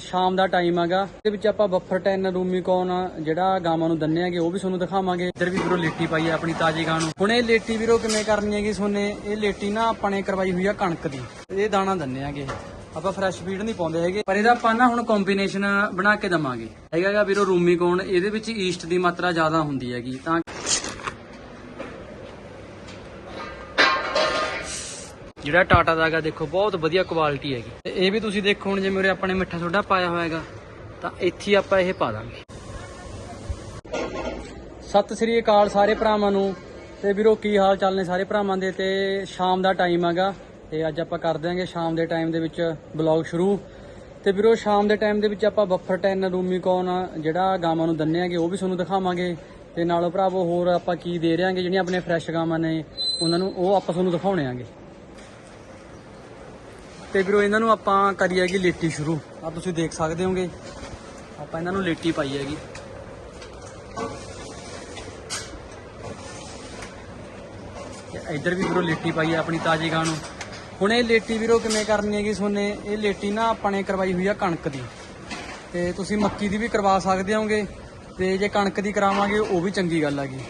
ਸ਼ਾਮ ਦਾ ਟਾਈਮ ਹੈਗਾ। ਇਹਦੇ ਵਿੱਚ ਆਪਾਂ ਬਫਰ ਟੈਨ ਰੂਮੀਕੌਨ ਜਿਹੜਾ ਗਾਵਾਂ ਨੂੰ ਦੰਨੇ ਹੈਗੇ, ਉਹ ਵੀ ਤੁਹਾਨੂੰ ਦਿਖਾਵਾਂਗੇ। ਇੱਧਰ ਵੀ ਵੀਰੋ ਲੇਟੀ ਪਾਈ ਹੈ ਆਪਣੀ ਤਾਜੀ ਗਾਂ ਨੂੰ। ਹੁਣ ਇਹ ਲੇਟੀ ਵੀਰੋ ਕਿਵੇਂ ਕਰਨੀ ਹੈਗੀ ਸੋਨੇ? ਇਹ ਲੇਟੀ ਨਾ ਆਪਾਂ ਨੇ ਕਰਵਾਈ ਹੋਈ ਆ ਕਣਕ ਦੀ। ਇਹ ਦਾਣਾ ਦੰਨੇ ਹੈਗੇ ਆਪਾਂ ਫਰੈਸ਼ ਫੀਡ ਨਹੀਂ ਪਾਉਂਦੇ ਹੈਗੇ। ਪਰ ਇਹਦਾ ਆਪਾਂ ਨਾ ਹੁਣ ਕੰਬੀਨੇਸ਼ਨ ਬਣਾ ਕੇ ਦਵਾਂਗੇ। ਹੈਗਾਗਾ ਵੀਰੋ ਰੂਮੀਕੌਨ ਇਹਦੇ ਵਿੱਚ ਈਸਟ ਦੀ ਮਾਤਰਾ ਜ਼ਿਆਦਾ ਹੁੰਦੀ ਹੈਗੀ। ਤਾਂ ਜਿਹੜਾ ਟਾਟਾ ਦਾ ਹੈਗਾ, ਦੇਖੋ, ਬਹੁਤ ਵਧੀਆ ਕੁਆਲਿਟੀ ਹੈਗੀ। ਤੇ ਇਹ ਵੀ ਤੁਸੀਂ ਦੇਖੋ ਹੁਣ ਜਿਵੇਂ ਉਰੇ ਆਪਣੇ ਮਿੱਠਾ ਸੋਡਾ ਪਾਇਆ ਹੋਇਆ ਹੈਗਾ, ਤਾਂ ਇੱਥੇ ਆਪਾਂ ਇਹ ਪਾ ਦਾਂਗੇ। ਸਤਿ ਸ੍ਰੀ ਅਕਾਲ ਸਾਰੇ ਭਰਾਵਾਂ ਨੂੰ। ਤੇ ਵੀਰੋ, ਕੀ ਹਾਲ ਚਾਲ ਨੇ ਸਾਰੇ ਭਰਾਵਾਂ ਦੇ? ਤੇ ਸ਼ਾਮ ਦਾ ਟਾਈਮ ਹੈਗਾ। ਤੇ ਅੱਜ ਆਪਾਂ ਕਰ ਦਿਆਂਗੇ ਸ਼ਾਮ ਦੇ ਟਾਈਮ ਦੇ ਵਿੱਚ ਬਲੌਗ ਸ਼ੁਰੂ। ਤੇ ਵੀਰੋ, ਸ਼ਾਮ ਦੇ ਟਾਈਮ ਦੇ ਵਿੱਚ ਆਪਾਂ ਬਫਰ ਟੈਨ ਰੂਮੀਕੌਨ ਜਿਹੜਾ ਗਾਵਾਂ ਨੂੰ ਦੰਨੇ ਹੈਗੇ, ਉਹ ਵੀ ਤੁਹਾਨੂੰ ਦਿਖਾਵਾਂਗੇ। ਤੇ ਨਾਲੋਂ ਭਰਾਵੋ, ਹੋਰ ਆਪਾਂ ਕੀ ਦੇ ਰਿਆਂਗੇ ਜਿਹੜੀਆਂ ਆਪਣੇ ਫਰੈਸ਼ ਗਾਵਾਂ ਨੇ, ਉਹਨਾਂ ਨੂੰ ਉਹ ਆਪਾਂ ਤੁਹਾਨੂੰ ਦਿਖਾਉਣੇ ਆਂਗੇ ਤੇ ਵੀਰੋ, ਇਹਨਾਂ ਨੂੰ ਆਪਾਂ ਕਰੀ ਹੈਗੀ ਲੇਟੀ ਸ਼ੁਰੂ। ਆ ਤੁਸੀਂ ਦੇਖ ਸਕਦੇ ਹੋਗੇ। ਆਪਾਂ ਇਹਨਾਂ ਨੂੰ ਲੇਟੀ ਪਾਈ ਹੈਗੀ। ਇੱਧਰ ਵੀ ਵੀਰੋ ਲੇਟੀ ਪਾਈ ਹੈ ਆਪਣੀ ਤਾਜੀ ਗਾਂ ਨੂੰ। ਹੁਣ ਇਹ ਲੇਟੀ ਵੀਰੋ ਕਿਵੇਂ ਕਰਨੀ ਹੈਗੀ ਸੋਨੇ? ਇਹ ਲੇਟੀ ਨਾ ਆਪਾਂ ਨੇ ਕਰਵਾਈ ਹੋਈ ਆ ਕਣਕ ਦੀ। ਤੇ ਤੁਸੀਂ ਮੱਕੀ ਦੀ ਵੀ ਕਰਵਾ ਸਕਦੇ ਹੋਗੇ। ਤੇ ਜੇ ਕਣਕ ਦੀ ਕਰਾਵਾਂਗੇ, ਉਹ ਵੀ ਚੰਗੀ ਗੱਲ ਹੈਗੀ।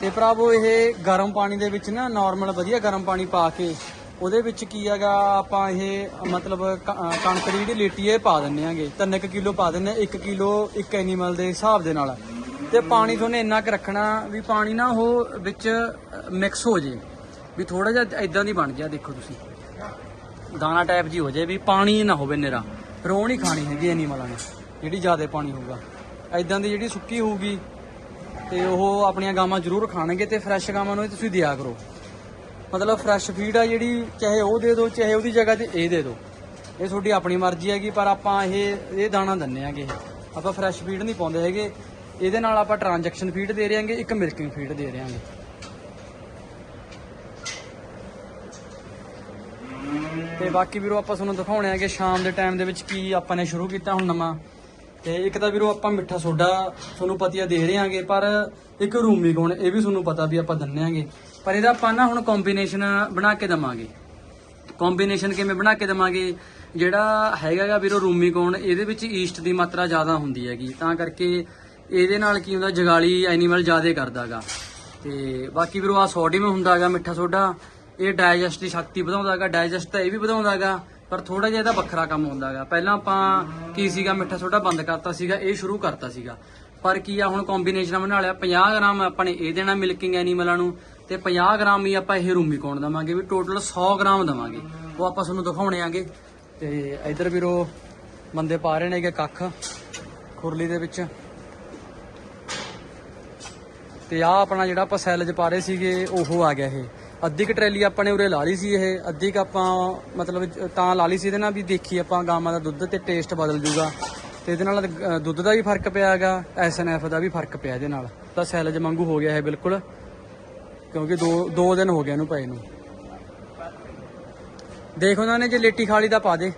ਤੇ ਭਰਾਵੋ, ਇਹ ਗਰਮ ਪਾਣੀ ਦੇ ਵਿੱਚ ਨਾ ਨਾਰਮਲ ਵਧੀਆ ਗਰਮ ਪਾਣੀ ਪਾ ਕੇ ਉਹਦੇ ਵਿੱਚ ਕੀ ਹੈਗਾ, ਆਪਾਂ ਇਹ, ਮਤਲਬ ਕ- ਅਹ ਕਣਕ ਦੀ ਜਿਹੜੀ ਲੇਟੀ ਹੈ ਇਹ ਪਾ ਦਿੰਨੇ ਆਂਗੇ। 3 ਕਿਲੋ ਪਾ ਦਿੰਨੇ 1 ਕਿਲੋ ਇੱਕ ਐਨੀਮਲ ਦੇ ਹਿਸਾਬ ਦੇ ਨਾਲ। ਤੇ ਪਾਣੀ ਤੁਹਾਨੂੰ ਇੰਨਾ ਕੁ ਰੱਖਣਾ ਵੀ ਪਾਣੀ ਨਾ ਉਹ ਵਿੱਚ ਮਿਕਸ ਹੋ ਜੇ। ਵੀ ਥੋੜਾ ਜਿਹਾ ਇਦਾਂ ਦੀ ਬਣ ਗਿਆ, ਦੇਖੋ ਤੁਸੀਂ। ਦਾਣਾ ਟਾਈਪ ਜੀ ਹੋ ਜਾਏ ਵੀ ਪਾਣੀ ਨਾ ਹੋਵੇ ਨਿਰਾ ਫਿਰ ਉਹ ਨਹੀਂ ਖਾਣੀ ਹੈਗੀ ਐਨੀਮਲਾਂ ਨੇ, ਜਿਹੜੀ ਜ਼ਿਆਦਾ ਪਾਣੀ ਹੋਊਗਾ। ਐਦਾਂ ਦੀ ਜਿਹੜੀ ਸੁੱਕੀ ਹੋਊਗੀ, ਤੇ ਉਹ ਆਪਣੀਆਂ ਗਾਵਾਂ ਜ਼ਰੂਰ ਖਾਣਗੇ ਤੇ ਫਰੈਸ਼ ਗਾਵਾਂ ਨੂੰ ਇਹ ਤੁਸੀਂ ਦਿਆ ਕਰੋ। ਮਤਲਬ ਫਰੈਸ਼ ਫੀਡ ਆ ਜਿਹੜੀ, ਚਾਹੇ ਉਹ ਦੇ ਦਿਓ, ਚਾਹੇ ਉਹਦੀ ਜਗ੍ਹਾ ਤੇ ਇਹ ਦੇ ਦਿਓ। ਇਹ ਤੁਹਾਡੀ ਆਪਣੀ ਮਰਜ਼ੀ ਹੈਗੀ, ਪਰ ਆਪਾਂ ਇਹ ਇਹ ਦਾਣਾ ਦਿੰਨੇ ਆਗੇ ਇਹ। ਆਪਾਂ ਫਰੈਸ਼ ਫੀਡ ਨਹੀਂ ਪਾਉਂਦੇ ਹੈਗੇ। ਇਹਦੇ ਨਾਲ ਆਪਾਂ ਟ੍ਰਾਂਜੈਕਸ਼ਨ ਫੀਡ ਦੇ ਰਹੇ ਹਾਂਗੇ, ਇੱਕ ਮਿਲਕਿੰਗ ਫੀਡ ਦੇ ਰਹੇ ਹਾਂਗੇ। ਤੇ ਬਾਕੀ ਵੀਰੋ, ਆਪਾਂ ਤੁਹਾਨੂੰ ਦਿਖਾਉਣੇ ਆ ਕਿ ਸ਼ਾਮ ਦੇ ਟਾਈਮ ਦੇ ਵਿੱਚ ਕੀ ਆਪਾਂ ਨੇ ਸ਼ੁਰੂ ਕੀਤਾ ਹੁਣ ਨਵਾਂ। ਤੇ ਇੱਕ ਤਾਂ ਵੀਰੋ, ਆਪਾਂ ਮਿੱਠਾ ਸੋਡਾ ਤੁਹਾਨੂੰ ਪਤੀਆ ਦੇ ਰਹੇ ਹਾਂਗੇ, ਪਰ ਇੱਕ ਰੂਮੀ ਗੁਣ, ਇਹ ਵੀ ਤੁਹਾਨੂੰ ਪਤਾ ਵੀ ਆਪਾਂ ਦਿੰਨੇ ਆਂਗੇ ਪਰ ਇਹਦਾ ਆਪਾਂ ਨਾ ਹੁਣ ਕੰਬੀਨੇਸ਼ਨ ਬਣਾ ਕੇ ਦਵਾਂਗੇ। ਕੰਬੀਨੇਸ਼ਨ ਕਿਵੇਂ ਬਣਾ ਕੇ ਦਵਾਂਗੇ? ਜਿਹੜਾ ਹੈਗਾਗਾ ਵੀਰੋ ਰੂਮੀ ਕੌਣ ਇਹਦੇ ਵਿੱਚ ਈਸਟ ਦੀ ਮਾਤਰਾ ਜ਼ਿਆਦਾ ਹੁੰਦੀ ਹੈਗੀ। ਤਾਂ ਕਰਕੇ ਇਹਦੇ ਨਾਲ ਕੀ ਹੁੰਦਾ, ਜਗਾਲੀ ਐਨੀਮਲ ਜ਼ਿਆਦਾ ਕਰਦਾਗਾ ਤੇ ਬਾਕੀ ਵੀਰੋ ਆ ਸੋਡੀਅਮ ਹੁੰਦਾਗਾ ਮਿੱਠਾ ਸੋਡਾ। ਇਹ ਡਾਈਜੈਸਟ ਦੀ ਸ਼ਕਤੀ ਵਧਾਉਂਦਾਗਾ ਡਾਈਜੈਸਟ ਤਾਂ ਇਹ ਵੀ ਵਧਾਉਂਦਾਗਾ ਪਰ ਥੋੜਾ ਜਿਹਾ ਇਹਦਾ ਵੱਖਰਾ ਕੰਮ ਹੁੰਦਾਗਾ ਪਹਿਲਾਂ ਆਪਾਂ ਕੀ ਸੀਗਾ, ਮਿੱਠਾ ਸੋਡਾ ਬੰਦ ਕਰਤਾ ਸੀਗਾ, ਇਹ ਸ਼ੁਰੂ ਕਰਤਾ ਸੀਗਾ। ਪਰ ਕੀ ਆ, ਹੁਣ ਕੰਬੀਨੇਸ਼ਨ ਬਣਾ ਲਿਆ 50 ਗ੍ਰਾਮ ਆਪਾਂ ਨੇ ਇਹ ਦੇਣਾ ਮਿਲਕਿੰਗ ਐਨੀਮਲਾਂ ਨੂੰ। ਤੇ 50 ਗ੍ਰਾਮ ਹੀ ਆਪਾਂ ਇਹ ਰੂਮੀ ਕੌਣ ਦਵਾਂਗੇ, ਵੀ ਟੋਟਲ 100 ਗ੍ਰਾਮ ਦਵਾਂਗੇ। ਉਹ ਆਪਾਂ ਤੁਹਾਨੂੰ ਦਿਖਾਉਣੇ ਆਂਗੇ। ਤੇ ਇਧਰ ਵੀਰੋ, ਬੰਦੇ ਪਾ ਰਹੇ ਨੇਗੇ ਕੱਖ, ਖੁਰਲੀ ਦੇ ਵਿੱਚ। ਤੇ ਆ ਆਪਣਾ ਜਿਹੜਾ ਆਪਾਂ ਸੈੱਲ 'ਚ ਪਾ ਰਹੇ ਸੀਗੇ, ਉਹ ਆ ਗਿਆ ਇਹ। ਅੱਧੀ ਕ ਟਰੈਲੀ ਆਪਾਂ ਨੇ ਉਰੇ ਲਾ ਲਈ ਸੀ ਇਹ, ਅੱਧੀ ਕ ਆਪਾਂ, ਮਤਲਬ, ਤਾਂ ਲਾ ਲਈ ਸੀ ਇਹਦੇ ਨਾਲ ਵੀ ਦੇਖੀ ਆਪਾਂ ਗਾਵਾਂ ਦਾ ਦੁੱਧ ਤੇ ਟੇਸਟ ਬਦਲ ਜੂਗਾ। ਤੇ ਇਹਦੇ ਨਾਲ ਦੁੱਧ ਦਾ ਵੀ ਫ਼ਰਕ ਪਿਆ ਹੈਗਾ ਐਸਐਨਐਫ ਦਾ ਵੀ ਫ਼ਰਕ ਪਿਆ ਇਹਦੇ ਨਾਲ। ਤਾਂ ਸੈੱਲ 'ਚ ਵਾਂਗੂ ਹੋ ਗਿਆ ਇਹ ਬਿਲਕੁਲ। ਕਿਉਂਕਿ ਦੋ ਦੋ ਦਿਨ ਹੋ ਗਏ ਇਹਨੂੰ ਪਏ ਨੂੰ। ਦੇਖ ਉਹਨਾਂ ਨੇ ਜੇ ਲੇਟੀ ਖਾਲੀ ਦਾ ਪਾ ਦੇ।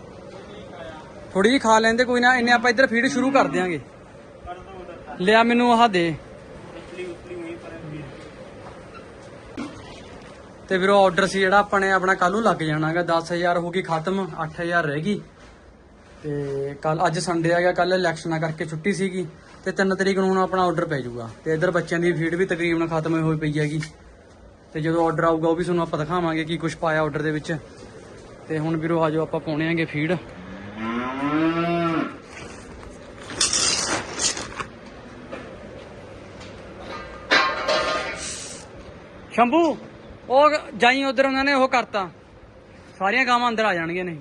ਥੋੜੀ ਜਿਹੀ ਖਾ ਲੈਂਦੇ ਕੋਈ ਨਾ, ਇੰਨੇ ਆਪਾਂ ਇੱਧਰ ਫੀਡ ਸ਼ੁਰੂ ਕਰ ਦਿਆਂਗੇ। ਲਿਆ ਮੈਨੂੰ ਆਹ ਦੇ। ਤੇ ਵੀਰੋ ਆਰਡਰ ਸੀ ਜਿਹੜਾ ਆਪਾਂ ਨੇ ਆਪਣਾ ਕੱਲ ਨੂੰ ਲੱਗ ਜਾਣਾਗਾ 10000 ਹੋ ਗਈ ਖਤਮ 8000 ਰਹਿ ਗਈ। ਤੇ ਕੱਲ ਅੱਜ ਸੰਡੇ ਆ ਗਿਆ ਕੱਲ ਇਲੈਕਸ਼ਨਾਂ ਕਰਕੇ ਛੁੱਟੀ ਸੀਗੀ। ਤੇ 3 ਤਰੀਕ ਨੂੰ ਹੁਣ ਆਪਣਾ ਆਰਡਰ ਪੈ ਜਾਊਗਾ। ਤੇ ਇੱਧਰ ਬੱਚਿਆਂ ਦੀ ਫੀਡ ਵੀ ਤਕਰੀਬਨ ਖਤਮ ਹੋਈ ਪਈ ਹੈਗੀ। ਤੇ ਜਦੋਂ ਆਰਡਰ ਆਊਗਾ ਉਹ ਵੀ ਤੁਹਾਨੂੰ ਆਪਾਂ ਦਿਖਾਵਾਂਗੇ ਕੀ ਕੁਝ ਪਾਇਆ ਆਰਡਰ ਦੇ ਵਿੱਚ। ਤੇ ਹੁਣ ਵੀਰੋ ਆਜੋ ਆਪਾਂ ਪਾਉਣੇ ਆਂਗੇ ਫੀਡ ਸ਼ੰਭੂ, ਉਹ ਜਾਈ ਉਧਰ ਉਹਨਾਂ ਨੇ ਉਹ ਕਰਤਾ। ਸਾਰੀਆਂ ਗਾਵਾਂ ਅੰਦਰ ਆ ਜਾਣਗੀਆਂ ਨਹੀਂ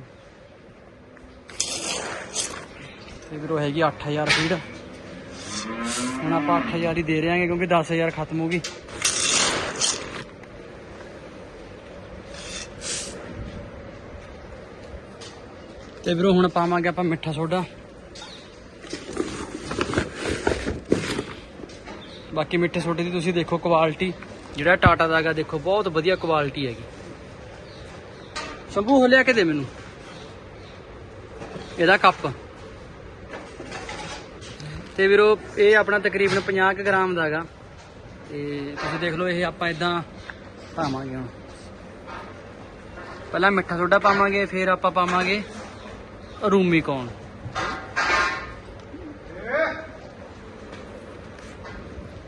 ਤੇ ਵੀਰੋ ਹੈਗੀ 8000 ਫੀਡ ਹੁਣ ਆਪਾਂ 8000 ਹੀ ਦੇ ਰਹੇ ਹਾਂਗੇ ਕਿਉਂਕਿ 10000 ਖਤਮ ਹੋ ਗਈ। ਤੇ ਵੀਰੋ, ਹੁਣ ਪਾਵਾਂਗੇ ਆਪਾਂ ਮਿੱਠਾ ਸੋਡਾ। ਬਾਕੀ ਮਿੱਠੇ ਸੋਡੇ ਦੀ ਤੁਸੀਂ ਦੇਖੋ ਕੁਆਲਿਟੀ ਜਿਹੜਾ ਟਾਟਾ ਦਾ ਹੈਗਾ, ਦੇਖੋ, ਬਹੁਤ ਵਧੀਆ ਕੁਆਲਿਟੀ ਹੈਗੀ। ਸ਼ੰਭੂ ਹੋ ਲਿਆ ਕੇ ਦੇ ਮੈਨੂੰ। ਇਹਦਾ ਕੱਪ। ਤੇ ਵੀਰੋ, ਇਹ ਆਪਣਾ ਤਕਰੀਬਨ 50 ਕੁ ਗ੍ਰਾਮ ਦਾ ਹੈਗਾ। ਤੇ ਤੁਸੀਂ ਦੇਖ ਲਓ, ਇਹ ਆਪਾਂ ਇਦਾਂ ਪਾਵਾਂਗੇ ਹੁਣ। ਪਹਿਲਾਂ ਮਿੱਠਾ ਸੋਡਾ ਪਾਵਾਂਗੇ, ਫਿਰ ਆਪਾਂ ਪਾਵਾਂਗੇ ਰੂਮੀ ਕੌਣ?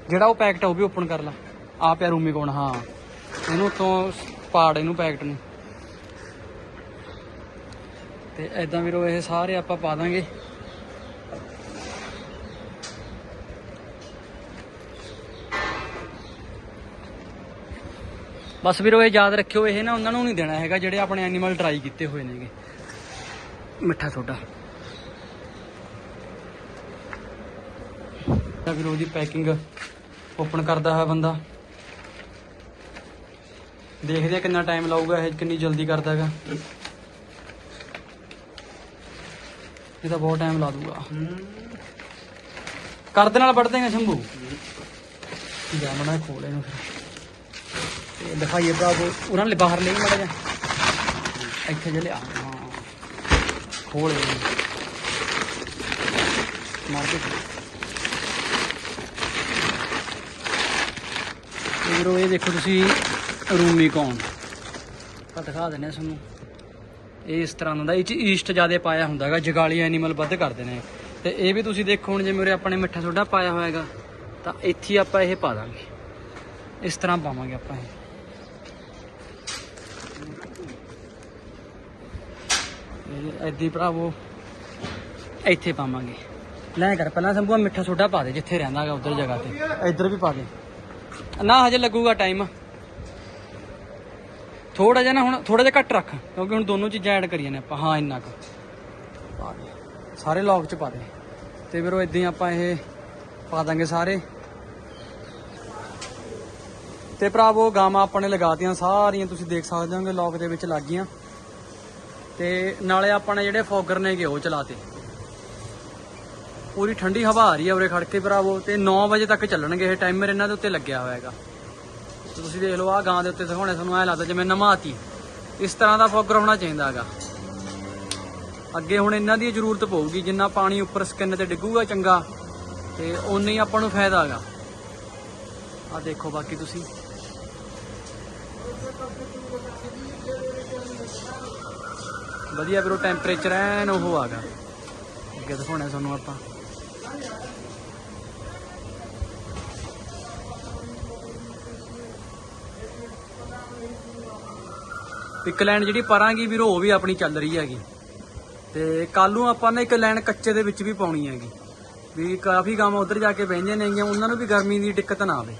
ਜਿਹੜਾ ਉਹ ਪੈਕਟ ਆ, ਉਹ ਵੀ ਓਪਨ ਕਰ ਲੈ। ਆ ਪਿਆ ਰੂਮੀ ਕੌਣ? ਹਾਂ। ਇਹਨੂੰ ਤੋਂ ਪਾੜ, ਇਹਨੂੰ ਪੈਕਟ ਨੂੰ। ਤੇ ਐਦਾਂ ਵੀਰੋ, ਇਹ ਸਾਰੇ ਆਪਾਂ ਪਾ ਦਾਂਗੇ। ਬਸ ਵੀਰੋ, ਇਹ ਯਾਦ ਰੱਖਿਓ, ਇਹ ਨਾ ਉਹਨਾਂ ਨੂੰ ਨਹੀਂ ਦੇਣਾ ਹੈਗਾ ਜਿਹੜੇ ਆਪਣੇ ਐਨੀਮਲ ਟਰਾਈ ਕੀਤੇ ਹੋਏ ਨੇਗੇ। ਮਿੱਠਾ ਸੋਡਾ। ਤਾਂ ਵੀਰੋ ਦੀ ਪੈਕਿੰਗ ਓਪਨ ਕਰਦਾ ਹੈ ਬੰਦਾ। ਦੇਖਦੇ ਆ ਕਿੰਨਾ ਟਾਈਮ ਲਾਊਗਾ ਇਹ, ਕਿੰਨੀ ਜਲਦੀ ਕਰਦਾ ਹੈਗਾ। ਇਹ ਤਾਂ ਬਹੁਤ ਟਾਈਮ ਲਾ ਦੂਗਾ ਕਰਦੇ ਨਾਲ ਵੱਢ ਦੇਗਾ ਸ਼ੰਭੂ। ਜਾ ਮਣਾ ਖੋਲ ਇਹਨੂੰ ਫਿਰ। ਦਿਖਾਈਏ ਭਰਾ ਉਹਨਾਂ ਨੇ ਬਾਹਰ ਲਈ ਮੜਾ ਜਾ ਇੱਥੇ ਜੇ ਲਿਆ। ਖੋਲ ਮਾਰ ਕੇ। ਵੀਰੋ, ਇਹ ਦੇਖੋ ਤੁਸੀਂ ਰੂਮੀ ਕੌਣ? ਤਾਂ ਦਿਖਾ ਦਿੰਦੇ ਆ ਤੁਹਾਨੂੰ। ਇਹ ਇਸ ਤਰ੍ਹਾਂ ਦਾ ਹੁੰਦਾ, ਇਹ ਚ ਈਸਟ ਜ਼ਿਆਦਾ ਪਾਇਆ ਹੁੰਦਾ ਹੈਗਾ ਜਗਾਲੀ ਐਨੀਮਲ ਵੱਧ ਕਰਦੇ ਨੇ ਤੇ ਇਹ ਵੀ ਤੁਸੀਂ ਦੇਖੋ ਹੁਣ ਜਿਵੇਂ ਉਰੇ ਆਪਣੇ ਮਿੱਠਾ ਸੋਡਾ ਪਾਇਆ ਹੋਇਆ ਹੈਗਾ ਤਾਂ ਇੱਥੇ ਆਪਾਂ ਇਹ ਪਾ ਦਾਂਗੇ। ਇਸ ਤਰ੍ਹਾਂ ਪਾਵਾਂਗੇ ਆਪਾਂ ਇਹ। ਐਦੀ ਭਰਾਵੋ ਇੱਥੇ ਪਾਵਾਂਗੇ। ਲੈ ਕਰ ਪਹਿਲਾਂ ਸੰਭੂ ਆਹ ਮਿੱਠਾ ਸੋਡਾ ਪਾ ਦੇ ਜਿੱਥੇ ਰਹਿੰਦਾ ਹੈਗਾ ਉਧਰ ਜਗ੍ਹਾ ਤੇ। ਇੱਧਰ ਵੀ ਪਾ ਦੇ। ਨਾ ਹਜੇ ਲੱਗੂਗਾ ਟਾਈਮ ਥੋੜਾ ਜਿਹਾ ਨਾ ਹੁਣ ਥੋੜਾ ਜਿਹਾ ਘੱਟ ਰੱਖ ਕਿਉਂਕਿ ਹੁਣ ਦੋਨੋਂ ਚੀਜ਼ਾਂ ਐਡ ਕਰੀਆਂ ਨੇ ਆਪਾਂ। ਹਾਂ ਇੰਨਾ ਕੁ। ਪਾ ਦੇ। ਸਾਰੇ ਲੌਕ ਚ ਪਾ ਦੇ। ਤੇ ਫਿਰ ਉਹ ਇਦਾਂ ਹੀ ਆਪਾਂ ਇਹ ਪਾ ਦਾਂਗੇ ਸਾਰੇ। ਤੇ ਭਰਾਵੋ ਗਾਵਾਂ ਆਪਾਂ ਨੇ ਲਗਾਤੀਆਂ ਸਾਰੀਆਂ ਤੁਸੀਂ ਦੇਖ ਸਕਦੇ ਹੋਗੇ ਲੌਕ ਦੇ ਵਿੱਚ ਲੱਗ ਗਈਆਂ। ਤੇ ਨਾਲੇ ਆਪਾਂ ਨੇ ਜਿਹੜੇ ਫੋਗਰ ਨੇਗੇ ਉਹ ਚਲਾਤੇ। ਪੂਰੀ ਠੰਡੀ ਹਵਾ ਆ ਰਹੀ ਹੈ ਉਰੇ ਖੜ ਕੇ ਭਰਾਵੋ, ਤੇ 9 ਵਜੇ ਤੱਕ ਚੱਲਣਗੇ ਇਹ ਟਾਈਮਰ ਇਹਨਾਂ ਦੇ ਉੱਤੇ ਲੱਗਿਆ ਹੋਇਆ ਹੈਗਾ। ਤੁਸੀਂ ਦੇਖ ਲਓ ਆ ਗਾਂ ਦੇ ਉੱਤੇ ਦਿਖਾਉਣੇ ਤੁਹਾਨੂੰ, ਐ ਲੱਗਦਾ ਜਿਵੇਂ ਨਮਾਤੀ। ਇਸ ਤਰ੍ਹਾਂ ਦਾ ਫੋਗਰ ਹੋਣਾ ਚਾਹੀਦਾ ਹੈਗਾ। ਅੱਗੇ ਹੁਣ ਇਹਨਾਂ ਦੀ ਜ਼ਰੂਰਤ ਪਊਗੀ, ਜਿੰਨਾ ਪਾਣੀ ਉੱਪਰ ਸਕਿਨ ਤੇ ਡਿੱਗੂਗਾ ਚੰਗਾ, ਤੇ ਓਨਾ ਹੀ ਆਪਾਂ ਨੂੰ ਫਾਇਦਾ ਹੈਗਾ। ਆ ਦੇਖੋ ਬਾਕੀ ਤੁਸੀਂ। ਵਧੀਆ ਵੀਰੋ ਟੈਂਪਰੇਚਰ ਐਨ ਉਹ ਆਗਾ ਅੱਗੇ ਦਿਖਾਉਣਾ ਤੁਹਾਨੂੰ ਆਪਾਂ। ਇੱਕ ਲਾਈਨ ਜਿਹੜੀ ਪਰਾਂਗੀ ਵੀਰੋ, ਉਹ ਵੀ ਆਪਣੀ ਚੱਲ ਰਹੀ ਹੈਗੀ। ਤੇ ਕੱਲ ਨੂੰ ਆਪਾਂ ਨੇ ਇੱਕ ਲਾਈਨ ਕੱਚੇ ਦੇ ਵਿੱਚ ਵੀ ਪਾਉਣੀ ਹੈਗੀ। ਵੀ ਕਾਫੀ ਕੰਮ ਉਧਰ ਜਾ ਕੇ ਬਹਿੰਦੀਆਂ ਨੇਗੀਆਂ, ਉਹਨਾਂ ਨੂੰ ਵੀ ਗਰਮੀ ਦੀ ਦਿੱਕਤ ਨਾ ਆਵੇ।